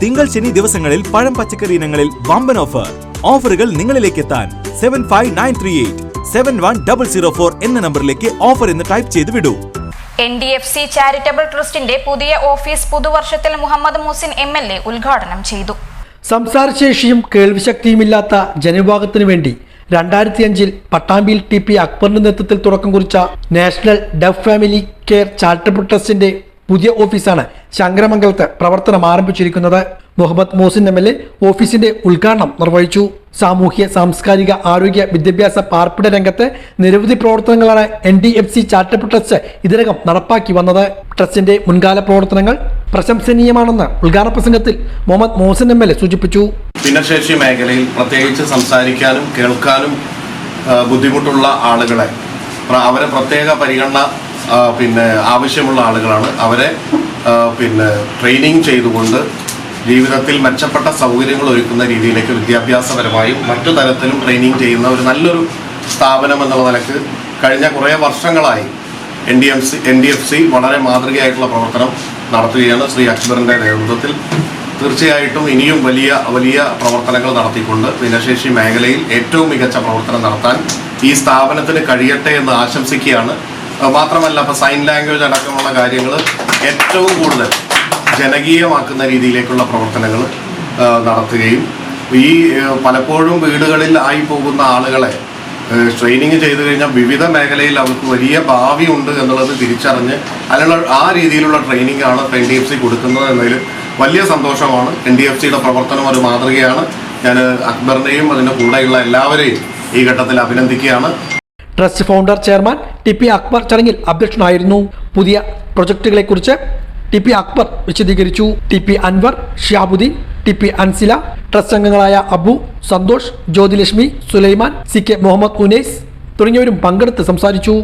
തിങ്കൾ ശനി ദിവസങ്ങളിൽ പഴം പച്ചക്കറി ഇനങ്ങളിൽ വമ്പൻ ഓഫർ ഓഫറുകൾ നിങ്ങളിലേക്ക് എത്താൻ seven five nine three eight seven one double zero four എന്ന നമ്പറിലേക്ക് ഓഫർ എന്ന് ടൈപ്പ് ചെയ്ത് വിടൂ. N D F C charitable ട്രസ്റ്റിന്റെ പുതിയ office പുതുവർഷത്തിൽ Muhammad Musin M L A ഉദ്ഘാടനം ചെയ്തു. സംസാരശേഷിയും കേൾവിശക്തിയുമില്ലാത്ത ജനവിഭാഗത്തിനു വേണ്ടി രണ്ടായിരത്തി അഞ്ചിൽ പട്ടാമ്പിയിൽ ടി പി അക്ബറിന്റെ നേതൃത്വത്തിൽ തുടക്കം കുറിച്ച national deaf family care charitable ട്രസ്റ്റിന്റെ പുതിയ ഓഫീസാണ് ശങ്കരമംഗലത്ത് പ്രവർത്തനം ആരംഭിച്ചിരിക്കുന്നത്. Muhammad Mohsin M L A ഓഫീസിന്റെ ഉദ്ഘാടനം നിർവഹിച്ചു. സാമൂഹ്യ സാംസ്കാരിക ആരോഗ്യ വിദ്യാഭ്യാസ പാർപ്പിട രംഗത്ത് നിരവധി പ്രവർത്തനങ്ങളാണ് N D F C charitable trust ഇതിനകം നടപ്പാക്കി വന്നത്. ട്രസ്റ്റിന്റെ മുൻകാല പ്രവർത്തനങ്ങൾ പ്രശംസനീയമാണെന്ന് ഉദ്ഘാടന പ്രസംഗത്തിൽ Muhammad Mohsin M L A സൂചിപ്പിച്ചു. ഭിന്നശേഷി മേഖലയിൽ പ്രത്യേകിച്ച് സംസാരിക്കാനും കേൾക്കാനും ബുദ്ധിമുട്ടുള്ള ആളുകളെ അവരെ പ്രത്യേക പരിഗണന പിന്നെ ആവശ്യമുള്ള ആളുകളാണ്. അവരെ പിന്നെ ട്രെയിനിങ് ചെയ്തുകൊണ്ട് ജീവിതത്തിൽ മെച്ചപ്പെട്ട സൗകര്യങ്ങൾ ഒരുക്കുന്ന രീതിയിലേക്ക് വിദ്യാഭ്യാസപരമായും മറ്റു തരത്തിലും ട്രെയിനിങ് ചെയ്യുന്ന ഒരു നല്ലൊരു സ്ഥാപനം എന്നുള്ള നിലയ്ക്ക് കഴിഞ്ഞ കുറേ വർഷങ്ങളായി N D M C N D F C വളരെ മാതൃകയായിട്ടുള്ള പ്രവർത്തനം നടത്തുകയാണ് ശ്രീ അക്ബറിന്റെ നേതൃത്വത്തിൽ. തീർച്ചയായിട്ടും ഇനിയും വലിയ വലിയ പ്രവർത്തനങ്ങൾ നടത്തിക്കൊണ്ട് ഭിന്നശേഷി മേഖലയിൽ ഏറ്റവും മികച്ച പ്രവർത്തനം നടത്താൻ ഈ സ്ഥാപനത്തിന് കഴിയട്ടെ എന്ന് ആശംസിക്കുകയാണ്. മാത്രമല്ല ഇപ്പോൾ സൈൻ ലാംഗ്വേജ് അടക്കമുള്ള കാര്യങ്ങൾ ഏറ്റവും കൂടുതൽ ജനകീയമാക്കുന്ന രീതിയിലേക്കുള്ള പ്രവർത്തനങ്ങൾ നടത്തുകയും ഈ പലപ്പോഴും വീടുകളിൽ ആയി പോകുന്ന ആളുകളെ ട്രെയിനിങ് ചെയ്തു കഴിഞ്ഞാൽ വിവിധ മേഖലയിൽ അവർക്ക് വലിയ ഭാവി ഉണ്ട് എന്നുള്ളത് തിരിച്ചറിഞ്ഞ് അതിനുള്ള ആ രീതിയിലുള്ള ട്രെയിനിങ് ആണ് എൻ ഡി എഫ് സി കൊടുക്കുന്നത് എന്നതിൽ വലിയ സന്തോഷമാണ്. എൻ ഡി എഫ് സിയുടെ പ്രവർത്തനം ഒരു മാതൃകയാണ്. ഞാൻ അക്ബറിനെയും അതിന്റെ കൂടെയുള്ള എല്ലാവരെയും ഈ ഘട്ടത്തിൽ അഭിനന്ദിക്കുകയാണ്. Trust founder chairman T P Akbar ചടങ്ങിൽ അധ്യക്ഷനായിരുന്നു. പുതിയ പ്രൊജക്ടുകളെക്കുറിച്ച് ടി പി അക്ബർ വിശദീകരിച്ചു. T P Anvar Shiyabuddin T P Ansila trust അംഗങ്ങളായ അബു സന്തോഷ് ജ്യോതിലക്ഷ്മി സുലൈമാൻ സി കെ മുഹമ്മദ് ഉനൈസ് തുടങ്ങിയവരും പങ്കെടുത്ത് സംസാരിച്ചു.